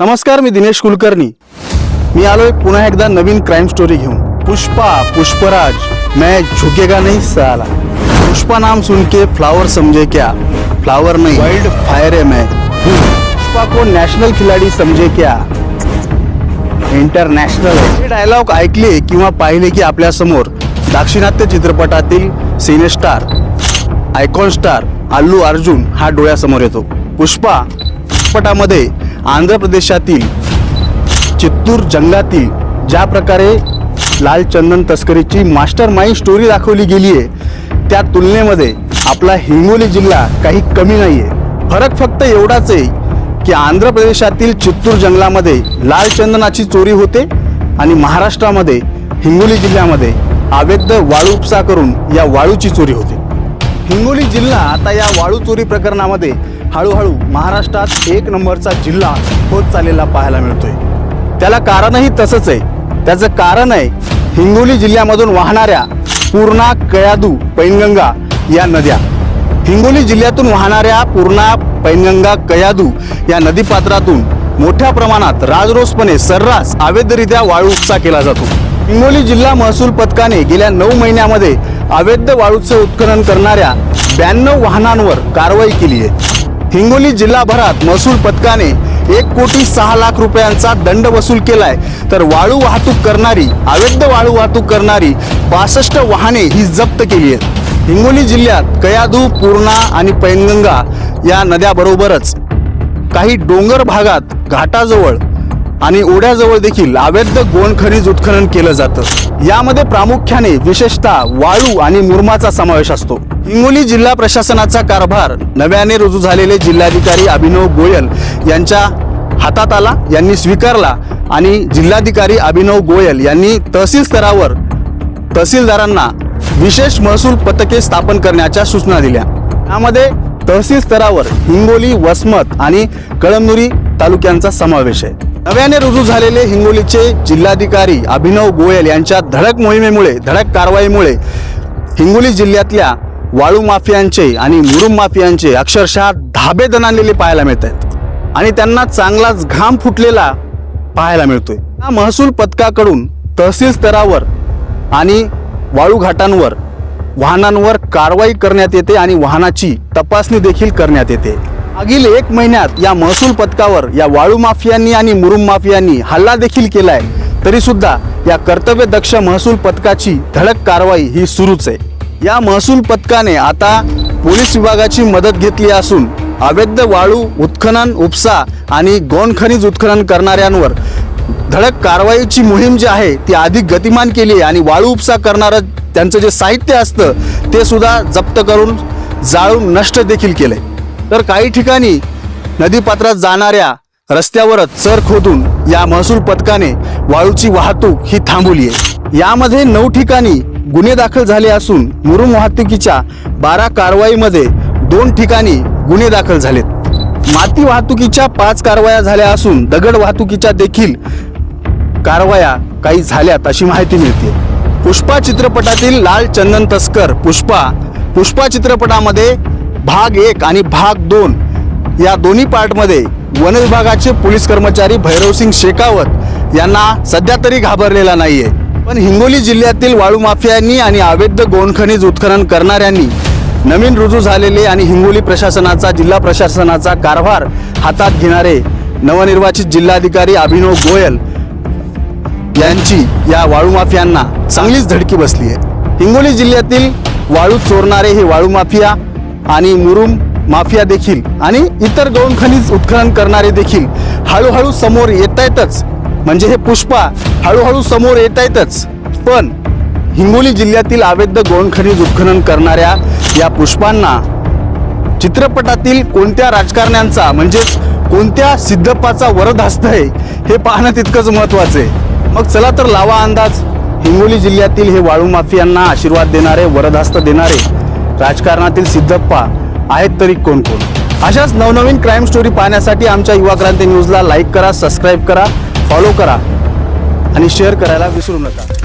नमस्कार, मी दिनेश कुलकर्णी. मी आलोय पुन्हा एकदा नवीन क्राईम स्टोरी घेऊन. पुष्पा, पुष्पराज, मैं झुकेगा नहीं साला. पुष्पा नाम सुन के फ्लावर समझे क्या? फ्लावर नहीं. वाइल्ड फायर है मैं. पुष्पा को नॅशनल खिलाडी समझे क्या? इंटरनॅशनल डायलॉग ऐकले किंवा पाहिले की आपल्या समोर दाक्षिणात्य चित्रपटातील cine star icon star Allu Arjun हा डोळ्यासमोर येतो. पुष्पा, चित्रपटामध्ये आंध्र प्रदेशातील चित्तूर जंगलातील ज्या प्रकारे लाल चंदन तस्करीची मास्टर माइंड स्टोरी दाखवली गेली आहे त्या तुलनेमध्ये आपला हिंगोली जिल्हा काही कमी नाही आहे फरक फक्त एवढाच आहे की आंध्र प्रदेशातील चित्तूर जंगलामध्ये लाल चंदनाची चोरी होते आणि महाराष्ट्रामध्ये हिंगोली जिल्ह्यामध्ये अवैध वाळू उपसा करून या वाळूची चोरी होते. हिंगोली जिल्हा आता या वाळू चोरी प्रकरणामध्ये हळूहळू महाराष्ट्रात एक नंबरचा जिल्हा होत चाललेला पाहायला मिळतोय. त्याला कारणही तसंच आहे. त्याचं कारण आहे हिंगोली जिल्ह्यामधून वाहणाऱ्या पूर्णा कयादू पैनगंगा या नद्या. हिंगोली जिल्ह्यातून वाहणाऱ्या पूर्णा पैनगंगा कयादू या नदीपात्रातून मोठ्या प्रमाणात राजरोसपणे सर्रास अवैधरित्या वाळू उपसा केला जातो. हिंगोली जिल्हा महसूल पथकाने गेल्या नऊ महिन्यामध्ये अवैध वाळूचे उत्खनन करणाऱ्या ब्याण्णव वाहनांवर कारवाई केली आहे. हिंगोली जिल्हाभरात महसूल पथकाने एक कोटी सहा लाख रुपयांचा दंड वसूल केलाय. तर वाळू वाहतूक करणारी अवैध वाळू वाहतूक करणारी बासष्ट वाहने ही जप्त केली आहेत. हिंगोली जिल्ह्यात कयादू पूर्णा आणि पैनगंगा या नद्याबरोबरच काही डोंगर भागात घाटाजवळ आणि ओढ्याजवळ देखील अवैध गोण खनिज उत्खनन केलं जातं. यामध्ये प्रामुख्याने विशेषतः वाळू आणि मुरमाचा समावेश असतो. हिंगोली जिल्हा प्रशासनाचा कारभार नव्याने रुजू झालेले जिल्हाधिकारी अभिनव गोयल यांच्या हातात आला यांनी स्वीकारला आणि जिल्हाधिकारी अभिनव गोयल यांनी तहसील स्तरावर तहसीलदारांना विशेष महसूल पथके स्थापन करण्याच्या सूचना दिल्या. यामध्ये तहसील स्तरावर हिंगोली वसमत आणि कळमनुरी तालुक्यांचा समावेश आहे. नव्याने रुजू झालेले हिंगोलीचे जिल्हाधिकारी अभिनव गोयल यांच्या धडक मोहिमेमुळे धडक कारवाईमुळे हिंगोली जिल्ह्यातल्या वाळू माफियांचे आणि मुरुम माफियांचे अक्षरशः धाबे दणालेले पाहायला मिळत आहेत आणि त्यांना चांगलाच घाम फुटलेला पाहायला मिळतोय. या महसूल पथकाकडून तहसील स्तरावर आणि वाळू घाटांवर वाहनांवर कारवाई करण्यात येते आणि वाहनाची तपासणी देखील करण्यात येते. मागील एक महिन्यात या महसूल पथकावर या वाळू माफियांनी आणि मुरुम माफियांनी हल्ला देखील केलाय तरी सुद्धा या कर्तव्य दक्ष महसूल पथकाची धडक कारवाई ही सुरूच आहे. या महसूल पथकाने आता पोलीस विभागाची मदत घेतली असून अवैध वाळू उत्खनन उपसा आणि गौण खनिज उत्खनन करणाऱ्यांवर धडक कारवाईची मोहीम जी आहे ती अधिक गतिमान केली आहे आणि वाळू उपसा करणारं त्यांचं जे साहित्य असतं ते सुद्धा जप्त करून जाळून नष्ट देखील केलं आहे तर काही ठिकाणी नदीपात्रात जाणाऱ्या रस्त्यावरच चर खोदून या महसूल पथकाने वाळूची वाहतूक ही थांबवली आहे. यामध्ये नऊ ठिकाणी गुन्हे दाखल झाले असून मुरुम वाहतुकीच्या बारा कारवाईमध्ये दोन ठिकाणी गुन्हे दाखल झालेत. माती वाहतुकीच्या पाच कारवाया झाल्या असून दगड वाहतुकीच्या देखील कारवाया काही झाल्यात अशी माहिती मिळते. पुष्पा चित्रपटातील लाल चंदन तस्कर पुष्पा पुष्पा चित्रपटामध्ये भाग एक आणि भाग दोन या दोन्ही पार्टमध्ये वन विभागाचे पोलीस कर्मचारी भैरवसिंग शेकावत यांना सध्या तरी घाबरलेला नाही आहे पण हिंगोली जिल्ह्यातील वाळू माफियांनी आणि अवैध गोणखनिज उत्खनन करणाऱ्यांनी नवीन रुजू झालेले आणि हिंगोली प्रशासनाचा जिल्हा प्रशासनाचा कारभार हातात घेणारे नवनिर्वाचित जिल्हाधिकारी अभिनव गोयल यांची या वाळू माफियांना चांगलीच धडकी बसली आहे हिंगोली जिल्ह्यातील वाळू चोरणारे हे वाळू माफिया आणि मुरुम माफिया देखील आणि इतर गौण खनिज उत्खनन करणारे देखील हळूहळू समोर येत आहेतच म्हणजे हे पुष्पा हळूहळू समोर येत आहेतच पण हिंगोली जिल्ह्यातील अवैध गौण खनिज उत्खनन करणाऱ्या या पुष्पांना चित्रपटातील कोणत्या राजकारण्यांचा म्हणजेच कोणत्या सिद्धप्पाचा वरद हस्त आहे हे पाहणं तितकंच महत्वाचं आहे. मग चला तर लावा अंदाज. हिंगोली जिल्ह्यातील हे वाळू माफियांना आशीर्वाद देणारे वरदहस्त देणारे राजकारणातील सिद्धप्पा आहेत तरी कोण कोण? अशाच नवनवीन क्राईम स्टोरी पाहण्यासाठी आमच्या युवा क्रांती न्यूजला लाईक करा सबस्क्राईब करा फॉलो करा आणि शेअर करायला विसरू नका.